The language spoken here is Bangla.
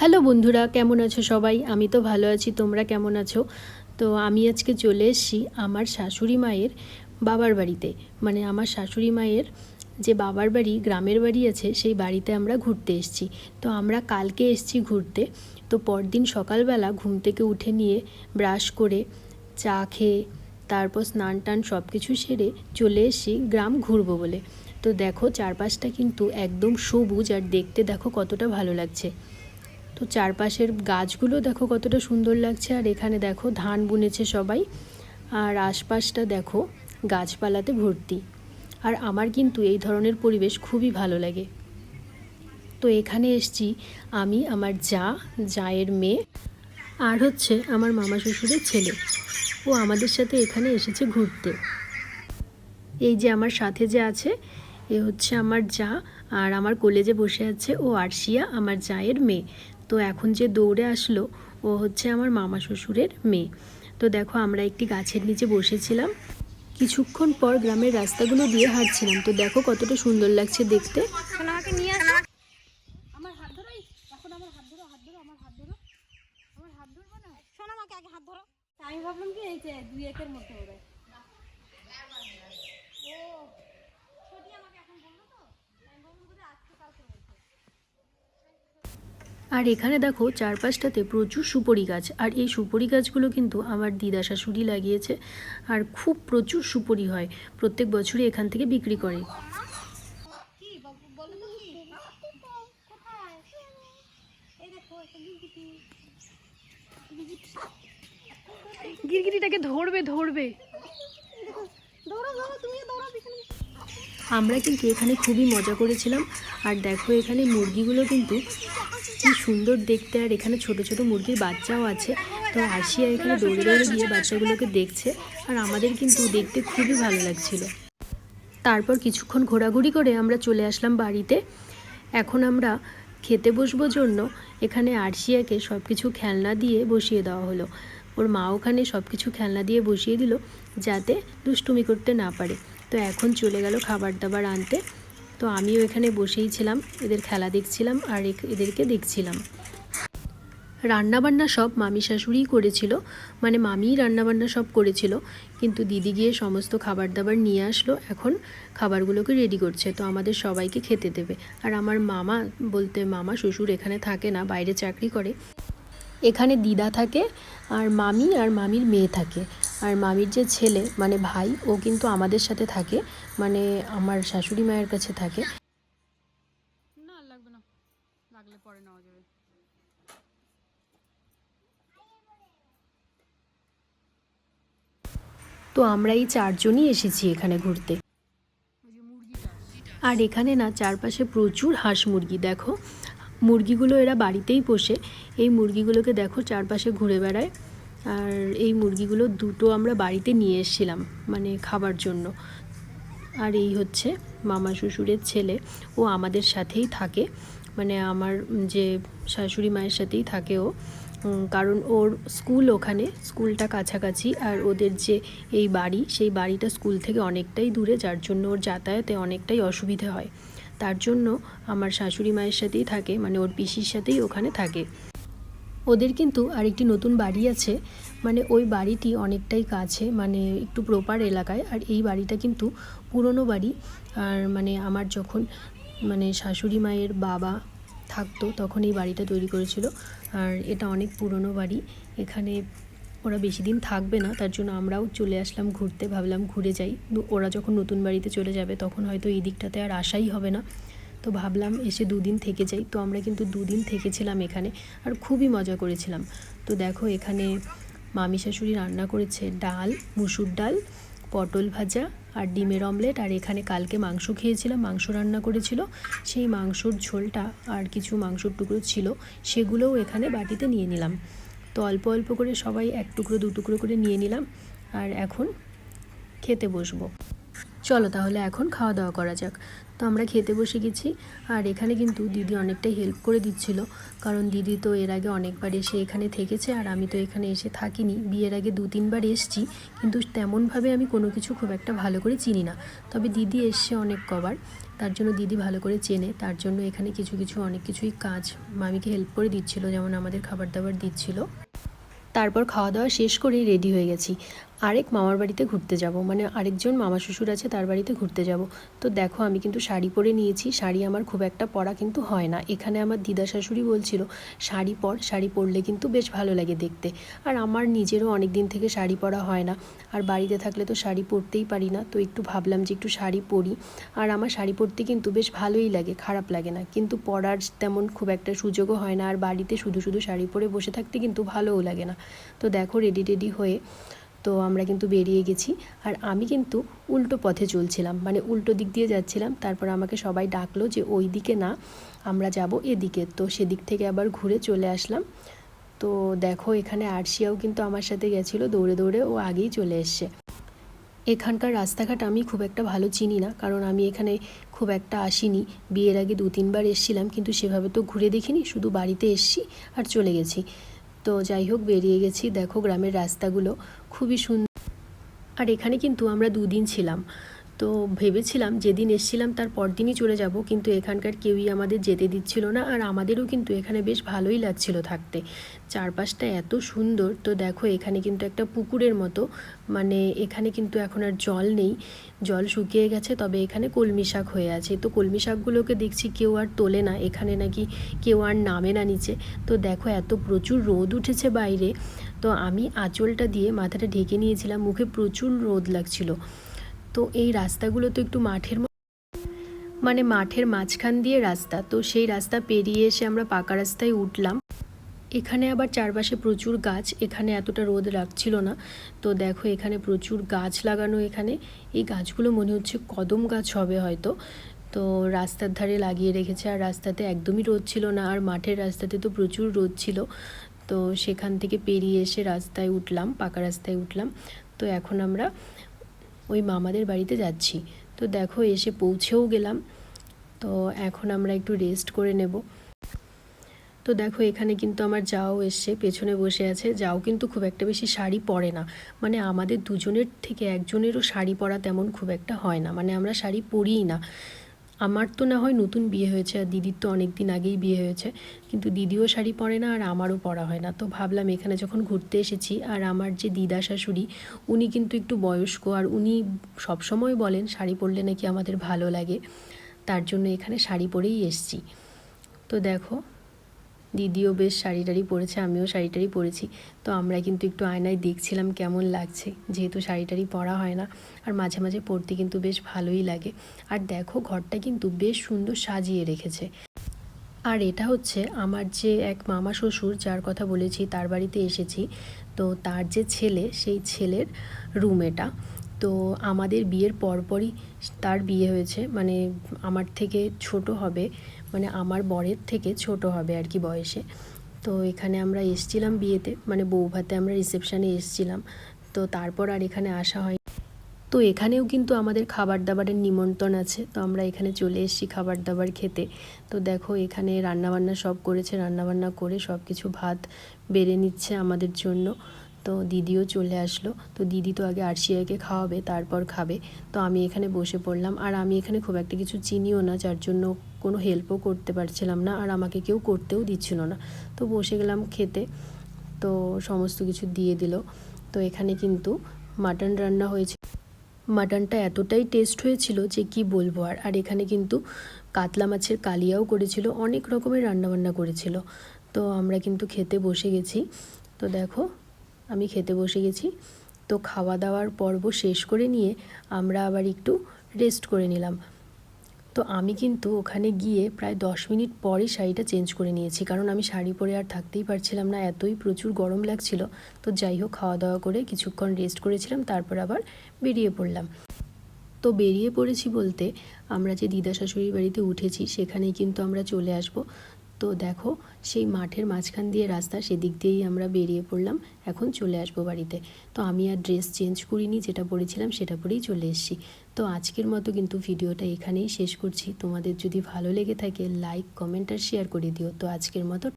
হ্যালো বন্ধুরা, কেমন আছো সবাই? আমি তো ভালো আছি, তোমরা কেমন আছো? তো আমি আজকে চলে এসেছি আমার শাশুড়ি মায়ের বাবার বাড়িতে। মানে আমার শাশুড়ি মায়ের যে বাবার বাড়ি, গ্রামের বাড়ি আছে, সেই বাড়িতে আমরা ঘুরতে এসেছি। তো আমরা কালকে এসেছি ঘুরতে। তো পরদিন সকালবেলা ঘুম থেকে উঠে নিয়ে ব্রাশ করে চা খেয়ে, তারপর স্নান টান সব কিছু সেরে চলে এসেছি গ্রাম ঘুরবো বলে। তো দেখো, চারপাশটা কিন্তু একদম সবুজ, আর দেখতে দেখো কতটা ভালো লাগছে। তো চারপাশের গাছগুলো দেখো কতটা সুন্দর লাগছে, আর এখানে দেখো ধান বুনেছে সবাই, আর আশপাশটা দেখো গাছপালাতে ভর্তি। আর আমার কিন্তু এই ধরনের পরিবেশ খুবই ভালো লাগে। তো এখানে এসছি আমি, আমার যা, জায়ের মেয়ে, আর হচ্ছে আমার মামা শ্বশুরের ছেলে। ও আমাদের সাথে এখানে এসেছে ঘুরতে। এই যে আমার সাথে যে আছে, এ হচ্ছে আমার যা, আর আমার কলেজে বসে আছে ও আরশিয়া, আমার জায়ের মেয়ে। তো এখন যে দৌড়ে আসলো ও হচ্ছে আমার মামা শ্বশুরের মেয়ে। তো দেখো আমরা একটি গাছের নিচে বসেছিলাম। কিছুক্ষণ পর গ্রামের রাস্তাগুলো দিয়ে হাঁটছিলাম। তো দেখো কতটা সুন্দর লাগছে দেখতে। সোনামাকে নিয়ে আসো। আমার হাত ধরো এই, এখন আমার হাত ধরো হাত ধরো আমার হাত ধরো। আমার হাত ধরবো না? সোনামাকে আগে হাত ধরো। আমি ভাবলাম কি এই যে দুই একের মধ্যে হবে। ও ছোটি আমাকে এখন বলল তো আমি ভাবলাম বোধহয় আজকে কালকে বলছে আর এখানে দেখো চারপাশটাতে প্রচুর সুপরি গাছ। আর এই সুপরি গাছগুলো কিন্তু আমার দিদা শাশুড়ি লাগিয়েছে। আর খুব প্রচুর সুপরি হয়, প্রত্যেক বছরই এখান থেকে বিক্রি করে। ধরবে ধরবে। আমরা কিন্তু এখানে খুবই মজা করেছিলাম। আর দেখো এখানে মুরগিগুলো কিন্তু কি সুন্দর দেখতে। আর এখানে ছোট ছোট মুরগির বাচ্চাও আছে। তো আসিয়া এখানে দৌড়ে দৌড়ে গিয়ে বাচ্চাগুলোকে দেখছে। আর আমাদের কিন্তু দেখতে খুবই ভালো লাগছিল। তারপর কিছুক্ষণ ঘোরাঘুরি করে আমরা চলে আসলাম বাড়িতে। এখন আমরা খেতে বসবো জন্য। এখানে আরশিয়াকে সব কিছু খেলনা দিয়ে বসিয়ে দেওয়া হলো। ওর মা ওখানে সব কিছু খেলনা দিয়ে বসিয়ে দিল যাতে দুষ্টুমি করতে না পারে। তো এখন চলে গেল খাবার দাবার আনতে। তো আমিও এখানে বসেই ছিলাম, এদের খেলা দেখছিলাম আর এদেরকে দেখছিলাম। রান্নাবান্না সব মামি শাশুড়িই করেছিল মানে মামিই রান্নাবান্না সব করেছিল, কিন্তু দিদি গিয়ে সমস্ত খাবার দাবার নিয়ে আসলো, এখন খাবারগুলোকে রেডি করছে, তো আমাদের সবাইকে খেতে দেবে। আর আমার মামা বলতে, মামা শ্বশুর এখানে থাকে না, বাইরে চাকরি করে। এখানে দিদা থাকে আর মামি আর মামির মেয়ে থাকে। আর মামির যে ছেলে মানে ভাই ও কিন্তু আমাদের সাথে থাকে। মানে আমার শাশুড়ি মায়ের কাছে থাকে। না লাগবে না। লাগলে পরে নেওয়া যাবে। তো আমরা এই চারজনই এসেছি এখানে ঘুরতে। আর এখানে না চারপাশে প্রচুর হাঁস মুরগি দেখো। মুরগিগুলো এরা বাড়িতেই পোষে। এই মুরগিগুলোকে দেখো চারপাশে ঘুরে বেড়ায়। আর এই মুরগিগুলো দুটো আমরা বাড়িতে নিয়ে এসেছিলাম মানে খাবার জন্য। আর এই হচ্ছে মামা শ্বশুরের ছেলে। ও আমাদের সাথেই থাকে মানে আমার যে শাশুড়ি মায়ের সাথেই থাকে ও। কারণ ওর স্কুল ওখানে, স্কুলটা কাছাকাছি। আর ওদের যে এই বাড়ি, সেই বাড়িটা স্কুল থেকে অনেকটাই দূরে, যার জন্য ওর যাতায়াতে অনেকটাই অসুবিধে হয়। তার জন্য আমার শাশুড়ি মায়ের সাথেই থাকে মানে ওর পিসির সাথেই ওখানে থাকে। ওদের কিন্তু আরেকটি নতুন বাড়ি আছে। মানে ওই বাড়িটি অনেকটাই কাছে মানে একটু প্রপার এলাকায়। আর এই বাড়িটা কিন্তু পুরনো বাড়ি। আর মানে আমার যখন মানে শাশুড়ি মায়ের বাবা থাকতো, তখন এই বাড়িটা তৈরি করেছিল। আর এটা অনেক পুরনো বাড়ি। এখানে ওরা বেশি দিন থাকবে না, তার জন্য আমরাও চলে আসলাম ঘুরতে। ভাবলাম ঘুরে যাই। ওরা যখন নতুন বাড়িতে চলে যাবে, তখন হয়তো এই দিকটাতে আর আসাই হবে না। তো ভাবলাম এসে দুদিন থেকে যাই। তো আমরা কিন্তু দুদিন থেকেছিলাম এখানে আর খুবই মজা করেছিলাম। তো দেখো এখানে মামি শাশুড়ি রান্না করেছে ডাল, মুসুর ডাল, পটল ভাজা আর ডিমের অমলেট। আর এখানে কালকে মাংস খেয়েছিলাম, মাংস রান্না করেছিল। সেই মাংসর ঝোলটা আর কিছু মাংসর টুকরো ছিল, সেগুলোও এখানে বাটিতে নিয়ে নিলাম। তো অল্প অল্প করে সবাই এক টুকরো, দু টুকরো করে নিয়ে নিলাম। আর এখন খেতে বসবো। চলো তাহলে এখন খাওয়া দাওয়া করা যাক। তো আমরা খেতে বসে গেছি। আর এখানে কিন্তু দিদি অনেকটাই হেল্প করে দিচ্ছিল। কারণ দিদি তো এর আগে অনেকবার এসে এখানে থেকেছে আর আমি তো এখানে এসে থাকিনি। বিয়ের আগে দু, তিনবার এসছি। কিন্তু তেমনভাবে আমি কোনো কিছু খুব একটা ভালো করে চিনি না। তবে দিদি এসছে অনেক কবার। তার জন্য দিদি ভালো করে চেনে। তার জন্য এখানে কিছু কিছু অনেক কিছুই কাজ মামিকে হেল্প করে দিচ্ছিল। যেমন আমাদের খাবার দাবার দিচ্ছিল। তারপর খাওয়া দাওয়া শেষ করেই রেডি হয়ে গেছি। আরেক মামার বাড়িতে ঘুরতে যাব। মানে আরেকজন মামা শ্বশুর আছে, তার বাড়িতে ঘুরতে যাব। তো দেখো, আমি কিন্তু শাড়ি পরে নিয়েছি। শাড়ি আমার খুব একটা পরা কিন্তু হয় না। এখানে আমার দিদা শাশুড়ি বলছিল, শাড়ি পর, শাড়ি পরলে কিন্তু বেশ ভালো লাগে দেখতে। আর আমার নিজেরও অনেক দিন থেকে শাড়ি পরা হয় না। আর বাড়িতে থাকলে তো শাড়ি পরতেই পারি না। তো একটু ভাবলাম যে একটু শাড়ি পরি। আর আমার শাড়ি পরতে কিন্তু বেশ ভালোই লাগে, খারাপ লাগে না। কিন্তু পরার তেমন খুব একটা সুযোগও হয় না। আর বাড়িতে শুধু শুধু শাড়ি পরে বসে থাকতে কিন্তু ভালোও লাগে না। তো দেখো রেডি রেডি হয়ে তো আমরা কিন্তু বেরিয়ে গেছি। আর আমি কিন্তু উল্টো পথে চলছিলাম মানে উল্টো দিক দিয়ে যাচ্ছিলাম। তারপর আমাকে সবাই ডাকলো যে, ওই দিকে না, আমরা যাব এদিকে। তো সেদিক থেকে আবার ঘুরে চলে আসলাম। তো দেখো, এখানে আরশিয়াও কিন্তু আমার সাথে গেছিল দৌড়ে দৌড়ে, ও আগেই চলে এসছে। এখানকার রাস্তাঘাট আমি খুব একটা ভালো চিনি না, কারণ আমি এখানে খুব একটা আসিনি। বিয়ের আগে দু তিনবার এসছিলাম, কিন্তু সেভাবে তো ঘুরে দেখিনি, শুধু বাড়িতে এসছি আর চলে গেছি। তো যাই হোক, বেরিয়ে গেছি। দেখো, গ্রামের রাস্তাগুলো খুবই সুন্দর আর এখানে কিন্তু আমরা দুদিন ছিলাম। তো ভেবেছিলাম যেদিন এসছিলাম তার পরদিনই চলে যাব, কিন্তু এখানকার কেউই আমাদের যেতে দিচ্ছিল না আর আমাদেরও কিন্তু এখানে বেশ ভালোই লাগছিল থাকতে। চারপাশটা এত সুন্দর, তো দেখো এখানে কিন্তু একটা পুকুরের মতো মানে এখানে কিন্তু এখন আর জল নেই। জল শুকিয়ে গেছে, তবে এখানে কলমি শাক হয়ে আছে। তো কলমি শাকগুলোকে দেখছি কেউ আর তোলে না, এখানে নাকি কেউ আর নামে না নিচে। তো দেখো এত প্রচুর রোদ উঠেছে বাইরে। তো আমি আঁচলটা দিয়ে মাথাটা ঢেকে নিয়েছিলাম, মুখে প্রচুর রোদ লাগছিল। তো এই রাস্তাগুলো তো একটু মাঠের মানে মাঠের মাঝখান দিয়ে রাস্তা। তো সেই রাস্তা পেরিয়ে এসে আমরা পাকা রাস্তায় উঠলাম। এখানে আবার চারপাশে প্রচুর গাছ। এখানে এতটা রোদ রাখছিল না। তো দেখো, এখানে প্রচুর গাছ লাগানো এখানে। এই গাছগুলো মনে হচ্ছে কদম গাছ হবে হয়তো। তো রাস্তার ধারে লাগিয়ে রেখেছে। আর রাস্তাতে একদমই রোদ ছিল না। আর মাঠের রাস্তাতে তো প্রচুর রোদ ছিল। তো সেখান থেকে পেরিয়ে এসে রাস্তায় উঠলাম, পাকা রাস্তায় উঠলাম। তো এখন আমরা ওই মামাদের বাড়িতে যাচ্ছি। তো দেখো এসে পৌঁছেও গেলাম। তো এখন আমরা একটু রেস্ট করে নেব। তো দেখো এখানে কিন্তু আমার যাও এসছে, পেছনে বসে আছে। যাও কিন্তু খুব একটা বেশি শাড়ি পরে না। মানে আমাদের দুজনের থেকে একজনেরও শাড়ি পরা তেমন খুব একটা হয় না। মানে আমরা শাড়ি পরিই না। আমার তো না হয় নতুন বিয়ে হয়েছে আর দিদির তো অনেক দিন আগেই বিয়ে হয়েছে, কিন্তু দিদিও শাড়ি পরে না আর আমারও পরা হয় না। তো ভাবলাম এখানে যখন ঘুরতে এসেছি আর আমার যে দিদা শাশুড়ি, উনি কিন্তু একটু বয়স্ক আর উনি সবসময় বলেন শাড়ি পরলে নাকি আমাদের ভালো লাগে। তার জন্য এখানে শাড়ি পরেই এসছি। তো দেখো দিদিও বেশ শাড়ি টাড়ি পরেছে, আমিও শাড়ি টাড়ি পরেছি। তো আমরা কিন্তু একটু আয়নায় দেখছিলাম কেমন লাগছে, যেহেতু শাড়ি টাড়ি পরা হয় না। আর মাঝে মাঝে পরতে কিন্তু বেশ ভালোই লাগে। আর দেখো, ঘরটা কিন্তু বেশ সুন্দর সাজিয়ে রেখেছে। আর এটা হচ্ছে আমার যে এক মামা শ্বশুর, যার কথা বলেছি, তার বাড়িতে এসেছি। তো তার যে ছেলে, সেই ছেলের রুম এটা। তো আমাদের বিয়ের পরপরই তার বিয়ে হয়েছে। মানে আমার থেকে ছোট হবে। মানে আমার বরের থেকে ছোট হবে আর কি বয়সে। তো এখানে আমরা এসছিলাম বিয়েতে মানে বৌভাতে আমরা রিসেপশানে এসছিলাম। তো তারপর আর এখানে আসা হয় তো এখানেও কিন্তু আমাদের খাবার দাবারের নিমন্ত্রণ আছে। তো আমরা এখানে চলে এসেছি খাবার দাবার খেতে। তো দেখো এখানে রান্নাবান্না সব করেছে, রান্নাবান্না করে সব কিছু ভাত বেড়ে নিচ্ছে আমাদের জন্য। তো দিদিও চলে আসলো। তো দিদি তো আগে আরশিয়াকে খাওয়াবে, তারপর খাবে। তো আমি এখানে বসে পড়লাম। আর আমি এখানে খুব একটা কিছু চিনিও না, যার জন্য কোনো হেল্পও করতে পারছিলাম না। আর আমাকে কেউ করতেও দিচ্ছিল না। তো বসে গেলাম খেতে। তো সমস্ত কিছু দিয়ে দিল। তো এখানে কিন্তু মাটন রান্না হয়েছে। মাটনটা এতটাই টেস্ট হয়েছিল যে কি বলব আর। আর এখানে কিন্তু কাতলা মাছের কালিয়াও করেছিল। অনেক রকমের রান্নাবান্না করেছিল। তো আমরা কিন্তু খেতে বসে গেছি। তো দেখো আমি খেতে বসে গেছি। তো খাওয়া দাওয়ার পর্ব শেষ করে নিয়ে আমরা আবার একটু রেস্ট করে নিলাম। তো আমি কিন্তু ওখানে গিয়ে প্রায় দশ মিনিট পরে শাড়িটা চেঞ্জ করে নিয়েছি। কারণ আমি শাড়ি পরে আর থাকতেই পারছিলাম না, এতই প্রচুর গরম লাগছিল। তো যাই হোক খাওয়া দাওয়া করে কিছুক্ষণ রেস্ট করেছিলাম, তারপর আবার বেরিয়ে পড়লাম। তো বেরিয়ে পড়েছি বলতে আমরা যে দিদা শাশুড়ির বাড়িতে উঠেছি, সেখানেই কিন্তু আমরা চলে আসব। তো দেখো, সেই মাঠের মাঝখান দিয়ে রাস্তা, সেদিক দিয়েই আমরা বেরিয়ে পড়লাম। এখন চলে আসব বাড়িতে। তো আমি আর ড্রেস চেঞ্জ করিনি, যেটা পরেছিলাম সেটা পরেই চলে এসেছি। তো আজকের মতো কিন্তু ভিডিওটা এখানেই শেষ করছি। তোমাদের যদি ভালো লেগে থাকে লাইক কমেন্ট আর শেয়ার করে দিও। তো আজকের মতো